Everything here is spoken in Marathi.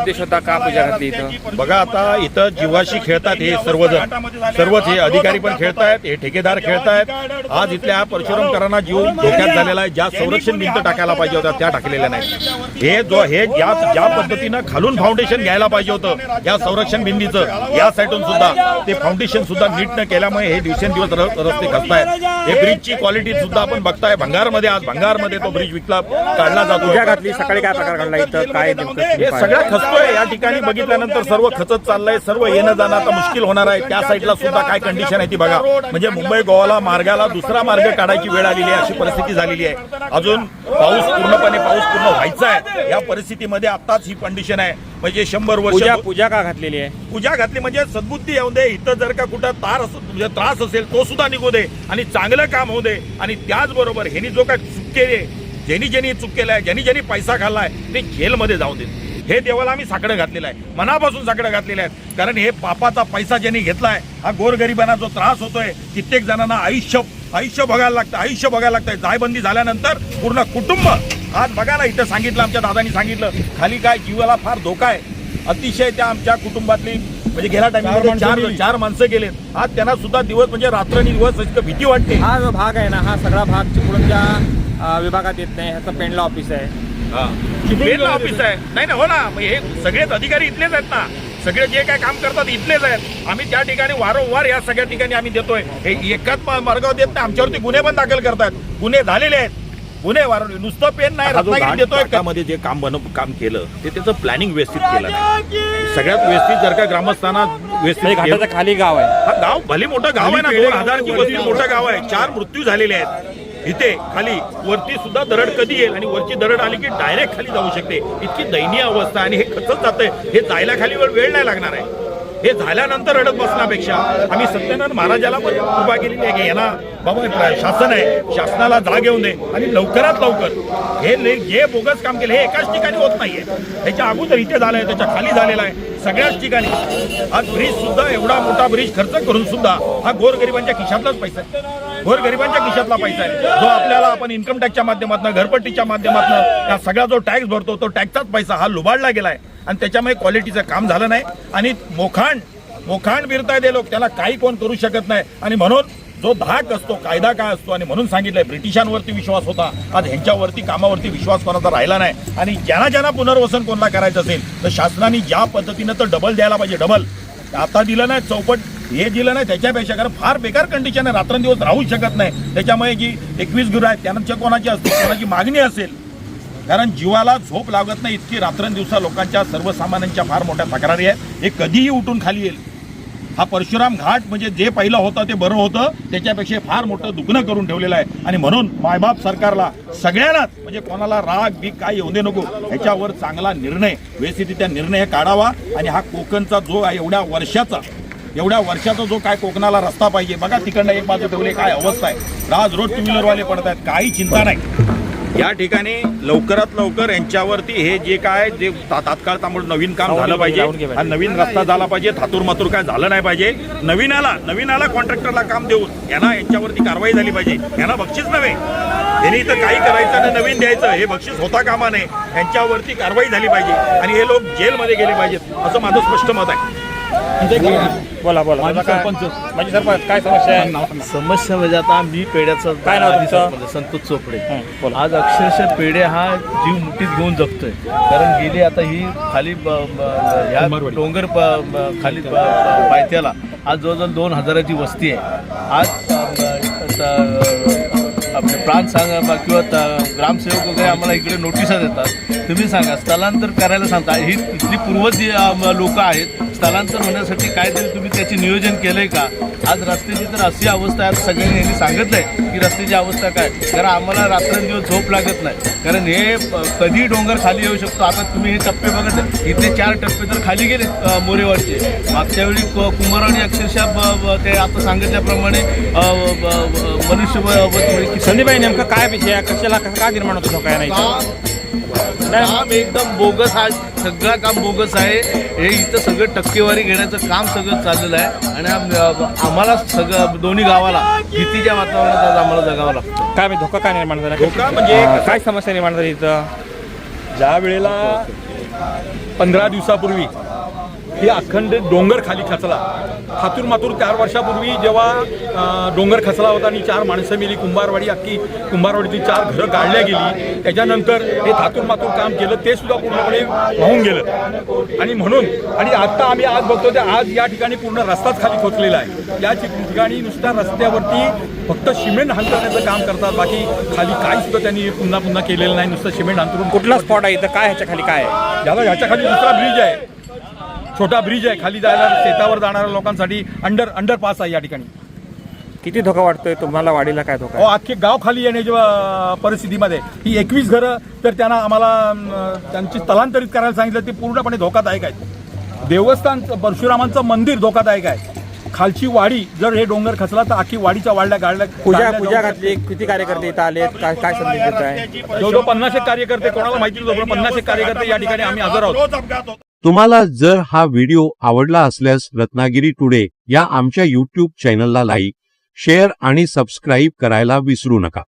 उद्देश होता का पूजा घातली इथं? बघा आता इथं जीवाशी खेळतात हे सर्वजण. सर्वच हे अधिकारी पण खेळतायत हे ठेकेदार खेळतायत. आज इथल्या परशुरामकरांना जीव धोक्यात झालेला आहे. ज्या संरक्षण भिंत टाकायला पाहिजे होत्या त्या टाकलेल्या नाहीत. हे जो हे ज्या ज्या पद्धतीनं खालून फाउंडेशन घ्यायला पाहिजे होतं या संरक्षण भिंतीचं या साईडून सुद्धा ते फाउंडेशन सुद्धा नीट न केल्यामुळे हे दिवसेंदिवस रस्ते खचतायत. हे ब्रिजची क्वालिटी सुद्धा आपण बघताय. भंगारमध्ये आज भंगारमध्ये तो ब्रिज विकला काढला जातो. घातली सकाळी काय प्रकार घडला इथं? काय हे तुम्ही सगळं खचतोय या ठिकाणी बघितल्यानंतर सर्व खचत चाललंय सर्व येणं जाणं आता मुश्किल होणार आहे. त्या साईडला सुद्धा काय कंडिशन आहे ती बघा. म्हणजे मुंबई गोवाला मार्गाला दुसरा मार्ग काढायची वेळ आलेली आहे अशी परिस्थिती झालेली आहे. अजून पाऊस पूर्णपणे पाऊस पूर्ण व्हायचा आहे. या परिस्थितीमध्ये आताच ही कंडिशन आहे. म्हणजे शंभर वर्ष पूजा का घातलेली आहे? पूजा घातली म्हणजे सद्बुद्धी येऊ दे इथं जर का कुठं तार असो म्हणजे त्रास असेल तो सुद्धा निघू दे आणि चांगलं काम होऊ दे. आणि त्याचबरोबर ह्यांनी जो काय चूक केली ज्यांनी ज्यांनी चूक केलाय ज्यांनी ज्यांनी पैसा खाल्लाय ते जेलमध्ये जाऊ दे हे देवाला आम्ही साकडं घातलेलं आहे. मनापासून साकडं घातलेलं आहे कारण हे पापाचा पैसा ज्यांनी घेतलाय हा गोरगरिबांना जो त्रास होतोय कित्येक जणांना आयुष्य आयुष्य बघायला लागतं आयुष्य बघायला लागतंय. जायबंदी झाल्यानंतर पूर्ण कुटुंब आज बघा ना इथं सांगितलं आमच्या दादानी सांगितलं. खाली काय जीवाला फार धोका आहे. अतिशय त्या आमच्या कुटुंबातली म्हणजे गेल्या टाइमला चार चार माणसं गेलेत. आज त्यांना सुद्धा दिवस म्हणजे रात्रनिदिवस इतकं भीती वाटते. हा जो भाग आहे ना हा सगळा भाग चिपळूणच्या विभागात येत नाही. ह्याचं पेंडला ऑफिस आहे. मेन ऑफिस आहे. नाही ना हो ना. मग हे सगळेच अधिकारी इथलेच आहेत ना. सगळे जे काय काम करतात इथलेच आहेत. आम्ही त्या ठिकाणी वारंवार या सगळ्या ठिकाणी आम्ही देतोय. हे एकाच मार्गावर देत नाही. आमच्यावरती गुन्हे पण दाखल करतात. गुन्हे झालेले आहेत. गुन्हे वारंवार नुसतं पेन नाही. रत्नागिरी देतोय. कामामध्ये जे काम बन काम केलं ते त्याचं प्लॅनिंग व्यवस्थित केलं नाही. सगळ्यात व्यवस्थित जर का ग्रामस्थांना म्हणजे व्यवस्थित केलं- घाटाच्या खाली गाव आहे. हा गाव भले मोठं गाव आहे ना. दोन हजारची वस्ती मोठं गाव आहे. चार मृत्यू झालेले आहेत. इथे खाली वरती सुद्धा दरड कधी येईल आणि वरची दरड आली की डायरेक्ट खाली जाऊ शकते. इतकी दयनीय अवस्था आणि हे खचत जातंय. हे जायला खाली वेळ वेळ नाही लागणार आहे. हे झाल्यानंतर रडत बसण्यापेक्षा आम्ही सत्यनारायण महाराजाला पण उभा केलेली आहे की यांना बाबा शासन आहे. शासनाला जाग येऊ दे आणि लवकरात लवकर हे ले- जे बोगस काम केलं हे एकाच ठिकाणी होत नाहीये. त्याच्या अगोदर इथे झालंय त्याच्याखाली झालेला आहे. सगळ्याच ठिकाणी. हा ब्रिज सुद्धा एवढा मोठा ब्रिज खर्च करून सुद्धा हा गोरगरिबांच्या खिशातलाच पैसा आहे. गोरगरिबांच्या खिशातला पैसा आहे. जो आपल्याला आपण इन्कम टॅक्सच्या माध्यमातून घरपट्टीच्या माध्यमातून सगळा जो टॅक्स भरतो तो टॅक्सचाच पैसा हा लुबाडला गेलाय. आणि त्याच्यामुळे क्वालिटीचं काम झालं नाही. आणि मोखाण मोखाण बिरताय ते लोक त्याला काही कोण करू शकत नाही. आणि म्हणून जो धाक असतो कायदा काय असतो आणि म्हणून सांगितलंय ब्रिटिशांवरती विश्वास होता. आज ह्यांच्यावरती कामावरती विश्वास कोणाचा राहिला नाही. आणि ज्यांना ज्यांना पुनर्वसन कोणाला करायचं असेल तर शासनाने ज्या पद्धतीनं तर डबल द्यायला पाहिजे डबल आता दिलं नाही चौपट हे दिलं नाही त्याच्यापेक्षा कारण फार बेकार कंडिशन आहे. रात्रंदिवस राहू शकत नाही. त्याच्यामुळे जी एकवीस गुरु आहेत त्यांच्या कोणाची असतील कोणाची मागणी असेल कारण जीवाला झोप लागत नाही इतकी रात्रंदिवसा लोकांच्या सर्वसामान्यांच्या फार मोठ्या तक्रारी आहेत. हे कधीही उठून खाली येईल. हा परशुराम घाट म्हणजे जे पहिलं होतं ते बरं होतं त्याच्यापेक्षा फार मोठं दुग्न करून ठेवलेलं आहे. आणि म्हणून मायबाप सरकारला सगळ्यांनाच म्हणजे कोणाला राग बी काय येऊ दे नको ह्याच्यावर चांगला निर्णय व्यवस्थितरित्या निर्णय काढावा. आणि हा कोकणचा जो आहे एवढ्या वर्षाचा एवढ्या वर्षाचा जो काय कोकणाला रस्ता पाहिजे. बघा तिकडनं एक बाजू ठेवले काय अवस्था आहे. राज रोड टू व्हीलरवाले पडत आहेत काही चिंता नाही. या ठिकाणी लवकरात लवकर यांच्यावरती हे जे काय जे तात्काळ तांबूळ नवीन काम झालं पाहिजे हा नवीन रस्ता झाला पाहिजे थातूर मातूर काय झालं नाही पाहिजे. नवीनाला नवीनाला कॉन्ट्रॅक्टरला काम देऊन यांना यांच्यावरती कारवाई झाली पाहिजे. यांना बक्षीस नव्हे. यांनी इथं काही करायचं आणि नवीन द्यायचं हे बक्षीस होता कामा नये. यांच्यावरती कारवाई झाली पाहिजे. आणि हे लोक जेलमध्ये गेले पाहिजेत असं माझं स्पष्ट मत आहे. बोला. बोला माझी काय- सरपंच. माझी सरपंच काय समस्या आहे? समस्या म्हणजे आता मी पेड्याचा काय नाव तुमचं? सरपंच, संतोष चोपडे. हं, बोला. आज अक्षरशः पेढे हा जीव मुठीत घेऊन जगतोय. कारण गेली आता ही खाली ब- ब- ह्या डोंगर प- ब- खाली पायथ्याला आज जवळजवळ दोन हजाराची वस्ती आहे. आज अ, त- आपले प्रांत सांगा बा किंवा त- ग्रामसेवक वगैरे आम्हाला इकडे नोटिसा देतात. तुम्ही सांगा स्थलांतर करायला सांगता. ही इथली पूर्वज लोक आहेत. स्थलांतर होण्यासाठी काहीतरी तुम्ही त्याचे नियोजन केलंय का? आज रस्त्याची तर अशी अवस्था आहे सगळ्यांनी यांनी सांगितलंय की रस्त्याची अवस्था काय? कारण आम्हाला रात्रंदिवस झोप लागत नाही. कारण हे कधी डोंगर खाली येऊ शकतो. आता तुम्ही हे टप्पे बघत इथले चार टप्पे तर खाली गेले मोरेवाडचे मागच्या वेळी कुंभाराने अक्षरशः ते आता सांगितल्याप्रमाणे अ, ब- मनुष्य संदीपबाई म्हणजे नेमकं काय विषय कशाला कसं का निर्माण होतो? काय नाही काम एकदम बोगस आहे सगळं काम बोगस आहे. हे इथं सगळं टक्केवारी घेण्याचं काम सगळं चाललेलं आहे. आणि आम- आम्हाला सगळं दोन्ही गावाला भीतीच्या वातावरणात आज आम्हाला जगावं लागतं. काय म्हणजे धोका काय निर्माण झाला? धोका म्हणजे काय समस्या निर्माण झाली इथं? ज्या वेळेला पंधरा दिवसापूर्वी ही अखंड डोंगर खाली खचला. हातूर मातूर चार वर्षापूर्वी जेव्हा डोंगर खचला होता आणि चार माणसं मेली कुंभारवाडी अख्खी कुंभारवाडीतील चार घरं गाळल्या गेली. त्याच्यानंतर हे थातूर मातूर काम केलं ते सुद्धा पूर्णपणे वाहून गेलं. आणि म्हणून आणि आता आम्ही आज बघतो ते आज या ठिकाणी पूर्ण रस्ताच खाली खोचलेला आहे. या ठिक- ठिकाणी नुसत्या रस्त्यावरती फक्त सिमेंट हांतरण्याचं काम करतात. बाकी खाली काही सुद्धा त्यांनी पुन्हा पुन्हा केलेलं नाही. नुसतं सिमेंट हांतरून कुठला स्पॉट आहे इथं? काय ह्याच्या खाली काय आहे? याला ह्याच्या खाली दुसरा ब्रिज आहे. छोटा ब्रिज आहे खाली जायला शेतावर जाणाऱ्या लोकांसाठी अंडर अंडरपास आहे या ठिकाणी. किती धोका वाटतोय? तुम्हाला वाडीला काय धोका आहे? अख्खे गाव खाली येण्याच्या परिस्थितीमध्ये. ही एकवीस घरं तर त्यांना आम्हाला त्यांची स्थलांतरित करायला सांगितलं ते पूर्णपणे धोकादायक आहेत. देवस्थान परशुरामांचं मंदिर धोकादायक आहे. खालची वाडी जर हे डोंगर खचला तर अख्खी वाडीच्या वाढल्या गाडल्या पूजा पूजा घातली. किती कार्यकर्ते इथं आलेत? काय काय संदेश देत आहे जवळजवळ पन्नास एक कार्यकर्ते कोणाला माहिती नव्हतं पन्नास एक कार्यकर्ते या ठिकाणी आम्ही हजर आहोत. तुम्हाला जर हा व्हिडिओ आवडला असल्यास रत्नागिरी टुडे या आमच्या यूट्यूब चॅनलला लाईक शेअर आणि सबस्क्राईब करायला विसरू नका.